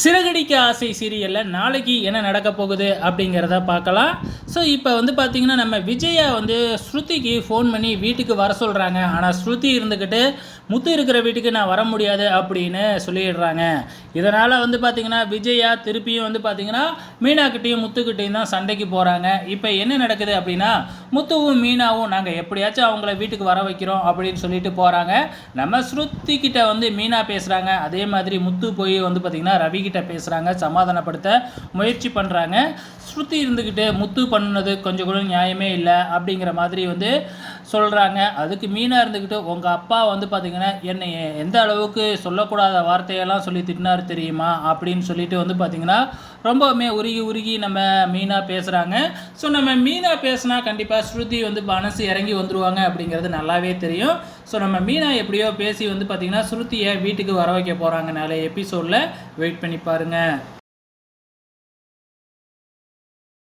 சிறகடிக்க ஆசை சீரியலில் நாளைக்கு என்ன நடக்க போகுது அப்படிங்கிறத பார்க்கலாம். ஸோ இப்போ வந்து பார்த்திங்கன்னா நம்ம விஜயா வந்து ஸ்ருதிக்கு ஃபோன் பண்ணி வீட்டுக்கு வர சொல்கிறாங்க ஆனால் ஸ்ருதி இருந்துக்கிட்டு முத்து இருக்கிற வீட்டுக்கு நான் வர முடியாது அப்படின்னு சொல்லிடுறாங்க. இதனால் வந்து பார்த்திங்கன்னா விஜயா திருப்பியும் வந்து பார்த்திங்கன்னா மீனாக்கிட்டேயும் முத்துக்கிட்டேயும் தான் சண்டைக்கு போகிறாங்க இப்போ என்ன நடக்குது அப்படின்னா முத்துவும் மீனாவும் நாங்கள் எப்படியாச்சும் அவங்கள வீட்டுக்கு வர வைக்கிறோம் அப்படின்னு சொல்லிட்டு போகிறாங்க நம்ம ஸ்ருதி கிட்ட வந்து மீனா பேசுகிறாங்க அதே மாதிரி முத்து போய் வந்து பார்த்திங்கன்னா ரவி கிட்ட பேசுகிறாங்க சமாதானப்படுத்த முயற்சி பண்ணுறாங்க ஸ்ருதி இருந்துக்கிட்டு முத்து பண்ணது கொஞ்சம் கூட நியாயமே இல்லை அப்படிங்கிற மாதிரி வந்து சொல்கிறாங்க அதுக்கு மீனாக இருந்துக்கிட்டு உங்கள் அப்பா வந்து பார்த்திங்கன்னா என்னை எந்த அளவுக்கு சொல்லக்கூடாத வார்த்தையெல்லாம் சொல்லி திட்டினார் தெரியுமா அப்படின்னு சொல்லிட்டு வந்து பார்த்திங்கன்னா ரொம்பவுமே உருகி உருகி நம்ம மீனாக பேசுகிறாங்க ஸோ நம்ம மீனாக பேசினா கண்டிப்பாக ஸ்ருதி வந்து மனசு இறங்கி வந்துருவாங்க அப்படிங்கிறது நல்லாவே தெரியும். ஸோ நம்ம மீனா எப்படியோ பேசி வந்து பார்த்திங்கன்னா ஸ்ருதியை வீட்டுக்கு வர வைக்க போகிறாங்க நாளை எபிசோடில் வெயிட் பண்ணி பாருங்கள்